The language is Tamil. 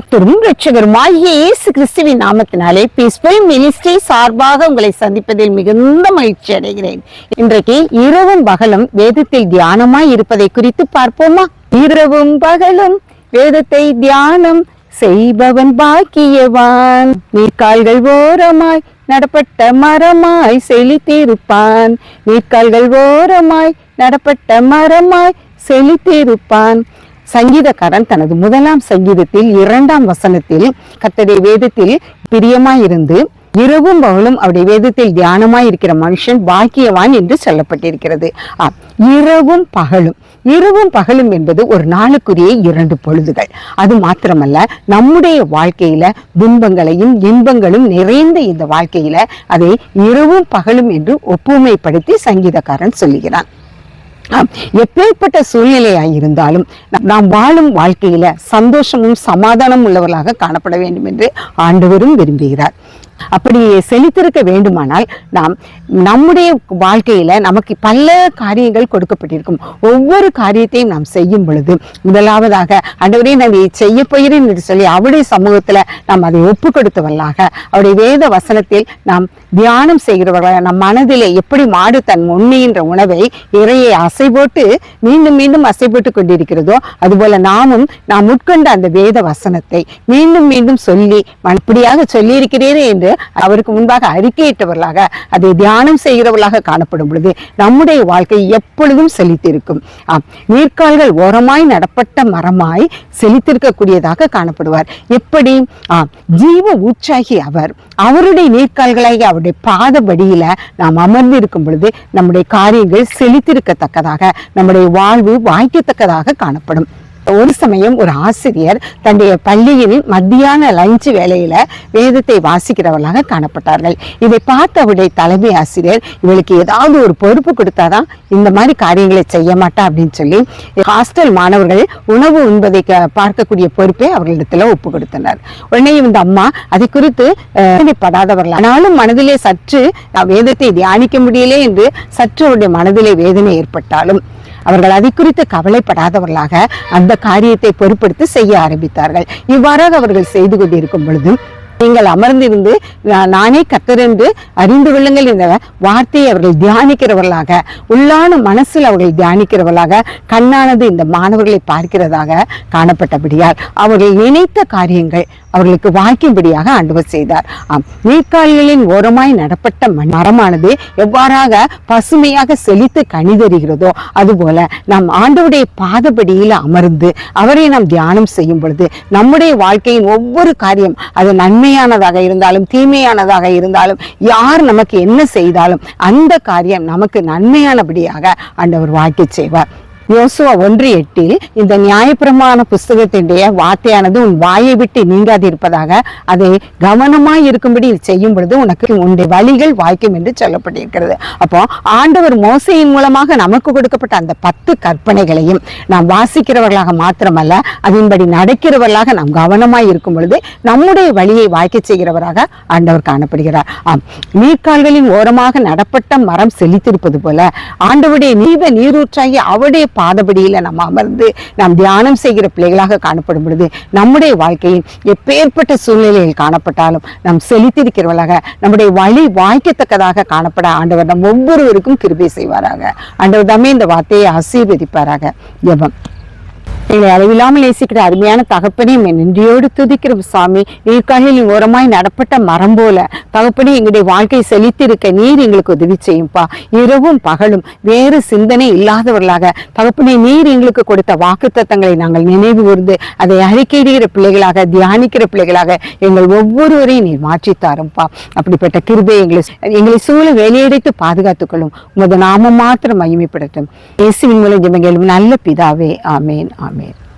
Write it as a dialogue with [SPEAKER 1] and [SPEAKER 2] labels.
[SPEAKER 1] கர்த்தரும் ரட்சகருமாகிய இயேசு கிறிஸ்துவின் நாமத்தினாலே பீஸ்ஃபுல் மினிஸ்ட்ரி சார்பாக உங்களை சந்திப்பதில் மிகுந்த மகிழ்ச்சி அடைகிறேன். இன்றைக்கு இரவும் பகலும் வேதத்தில் தியானமாய் இருப்பதை குறித்து பார்ப்போமா? இரவும் பகலும் வேதத்தை தியானம் செய்பவன் பாக்கியவான். நீர்கால்கள் ஓரமாய் நடப்பட்ட மரமாய் செழித்திருப்பான். நீர்கால்கள் ஓரமாய் நடப்பட்ட மரமாய் செழித்திருப்பான். சங்கீதக்காரன் தனது முதலாம் சங்கீதத்தில் இரண்டாம் வசனத்தில் கர்த்தருடைய வேதத்தில் பிரியமாயிருந்து இரவும் பகலும் அவருடைய வேதத்தில் தியானமாய் இருக்கிற மனுஷன் பாக்கியவான் என்று சொல்லப்பட்டிருக்கிறது. ஆம், இரவும் பகலும். இரவும் பகலும் என்பது ஒரு நாளுக்குரிய இரண்டு பொழுதுகள். அது மாத்திரமல்ல நம்முடைய வாழ்க்கையில துன்பங்களையும் இன்பங்களும் நிறைந்த இந்த வாழ்க்கையில அதை இரவும் பகலும் என்று ஒப்புமைப்படுத்தி சங்கீதக்காரன் சொல்லுகிறான். எப்பேற்பட்ட சூழ்நிலையாக இருந்தாலும் நாம் வாழும் வாழ்க்கையில சந்தோஷமும் சமாதானம் உள்ளவர்களாக காணப்பட வேண்டும் என்று ஆண்டவரும் விரும்புகிறார். அப்படி செழித்திருக்க வேண்டுமானால் நாம் நம்முடைய வாழ்க்கையில் நமக்கு பல காரியங்கள் கொடுக்கப்பட்டிருக்கும். ஒவ்வொரு காரியத்தையும் நாம் செய்யும் பொழுது முதலாவதாக அண்டவரே நான் இதை செய்ய போகிறேன் என்று சொல்லி அவருடைய சமூகத்தில் நாம் அதை ஒப்பு கொடுத்தவர்களாக அவருடைய வேத வசனத்தில் நாம் தியானம் செய்கிறவர்களாக நம் மனதிலே எப்படி மாடு தன் உண்மையின்ற உணவை இறையை அசை போட்டு மீண்டும் மீண்டும் அசை போட்டு கொண்டிருக்கிறதோ அதுபோல நாமும் நாம் உட்கொண்ட அந்த வேத வசனத்தை மீண்டும் மீண்டும் சொல்லி மனப்படியாக சொல்லியிருக்கிறேனே என்று அவருக்கு முன்பாக அறிக்கையிட்டவர்களாக அதை தியானம் செய்கிறவர்களாக காணப்படும் பொழுது நம்முடைய வாழ்க்கை எப்பொழுதும் செழித்திருக்கும். ஆம் நீர்க்கால்கள் ஓரமாய் நடப்பட்ட மரமாய் செழித்திருக்கக்கூடியதாக காணப்படுவார். எப்படி? ஆம் ஜீவ ஊற்றாகி அவர் அவருடைய நீர்க்கால்களாகி அவருடைய பாதபடியில நாம் அமர்ந்திருக்கும் பொழுது நம்முடைய காரியங்கள் செழித்திருக்கத்தக்கதாக நம்முடைய வாழ்வு வாய்க்கத்தக்கதாக காணப்படும். ஒரு சமயம் ஒரு ஆசிரியர் தன்னுடைய பள்ளியின் மத்தியான லஞ்ச் வேலையில வேதத்தை வாசிக்கிறவர்களாக காணப்பட்டார்கள். இதை பார்த்த அவருடைய தலைமை ஆசிரியர் இவளுக்கு ஏதாவது ஒரு பொறுப்பு கொடுத்தாதான் இந்த மாதிரி காரியங்களை செய்ய மாட்டா அப்படின்னு சொல்லி ஹாஸ்டல் மாணவர்கள் உணவு உண்பதை பார்க்கக்கூடிய பொறுப்பை அவர்களிடத்துல ஒப்பு கொடுத்தனர். உடனே இந்த அம்மா அதை குறித்து அஹ், படாதவர்கள் ஆனாலும் மனதிலே சற்று நான் வேதத்தை தியானிக்க முடியலே என்று சற்று அவருடைய மனதிலே வேதனை ஏற்பட்டாலும் அவர்கள் அதை குறித்து கவலைப்படாதவர்களாக அந்த காரியத்தை பொறுப்படுத்தி செய்ய ஆரம்பித்தார்கள். இவ்வாறாக அவர்கள் செய்து கொண்டிருக்கும் பொழுது நீங்கள் அமர்ந்திருந்து நானே கத்தரென்று அறிந்து கொள்ளுங்கள் என்ற வார்த்தையை அவர்கள் தியானிக்கிறவர்களாக உள்ளான மனசில் அவர்கள் தியானிக்கிறவர்களாக கண்ணானது இந்த மாணவர்களை பார்க்கிறதாக காணப்பட்டபடியால் அவர்கள் நினைத்த காரியங்கள் அவர்களுக்கு வாய்க்கும்படியாக ஆண்டவர் செய்தார். ஆம் நீர்க்கால்களின் ஓரமாய் நடப்பட்ட மரமானது எவ்வாறாக பசுமையாக செழித்து கனி தருகிறதோ அதுபோல நாம் ஆண்டவருடைய பாதபடியில் அமர்ந்து அவரை நாம் தியானம் செய்யும் பொழுது நம்முடைய வாழ்க்கையின் ஒவ்வொரு காரியம் அது நன்மையானதாக இருந்தாலும் தீமையானதாக இருந்தாலும் யார் நமக்கு என்ன செய்தாலும் அந்த காரியம் நமக்கு நன்மையானபடியாக ஆண்டவர் வாழ்க்கை செய்வார். யோசுவா ஒன்று எட்டில் இந்த நியாயப்பிரமாண புஸ்தகத்தினுடைய வார்த்தையானது உன் வாயை விட்டு நீங்காதிருப்பதாக அதை கவனமாய் இருக்கும்படி செய்யும் பொழுது உனக்கு உன்னுடைய வழிகள் வாய்க்கும் என்று சொல்லப்பட்டிருக்கிறது. அப்போ ஆண்டவர் மோசையின் மூலமாக நமக்கு கொடுக்கப்பட்ட அந்த பத்து கற்பனைகளையும் நாம் வாசிக்கிறவர்களாக மாத்திரமல்ல அதன்படி நடக்கிறவர்களாக நாம் கவனமாய் இருக்கும் பொழுது நம்முடைய வழியை வாய்க்க செய்கிறவராக ஆண்டவர் காணப்படுகிறார். ஆம் நீர்க்கால்களின் ஓரமாக நடப்பட்ட மரம் செழித்திருப்பது போல ஆண்டவருடைய நீவ நீரூற்றாகி அவருடைய பாதபடியில நம்ம அமர்ந்து நாம் தியானம் செய்கிற பிள்ளைகளாக காணப்படும் பொழுது நம்முடைய வாழ்க்கையில் எப்பேற்பட்ட சூழ்நிலையில் காணப்பட்டாலும் நாம் செழித்திருக்கிறவர்களாக நம்முடைய வழி வாய்க்கத்தக்கதாக காணப்பட ஆண்டவர் நம் ஒவ்வொருவருக்கும் கிருபை செய்வாராக. ஆண்டவர் தாமே இந்த வார்த்தையை ஆசீர்வதிப்பாராக. ஜெபம். எங்களை அளவில்லாமல் நேசிக்கிற அருமையான தகப்பனே என் நன்றியோடு துதிக்கிறோம் சாமி நீர்காலில் ஓரமாய் நடப்பட்ட மரம் போல தகப்பனே எங்களுடைய வாழ்க்கை செழித்திருக்க நீர் எங்களுக்கு உதவி செய்யும்பா. இரவும் பகலும் வேறு சிந்தனை இல்லாதவர்களாக தகப்பனே நீர் எங்களுக்கு கொடுத்த வாக்குத்தத்தங்களை நாங்கள் நினைவு கூர்ந்து அதை அறிக்கையிடுகிற பிள்ளைகளாக தியானிக்கிற பிள்ளைகளாக எங்கள் ஒவ்வொருவரையும் நீர் மாற்றித் தாரும்பா அப்படிப்பட்ட கிருபை எங்களை எங்களை சூழ வேலையடைத்து பாதுகாத்துக் கொள்ளும் உமது நாமம் மாத்திரம் மகிமைப்படுத்தும். இயேசுவின் மூலம் ஜெபங்களும் நல்ல பிதாவே ஆமேன் ஆமேன். mate.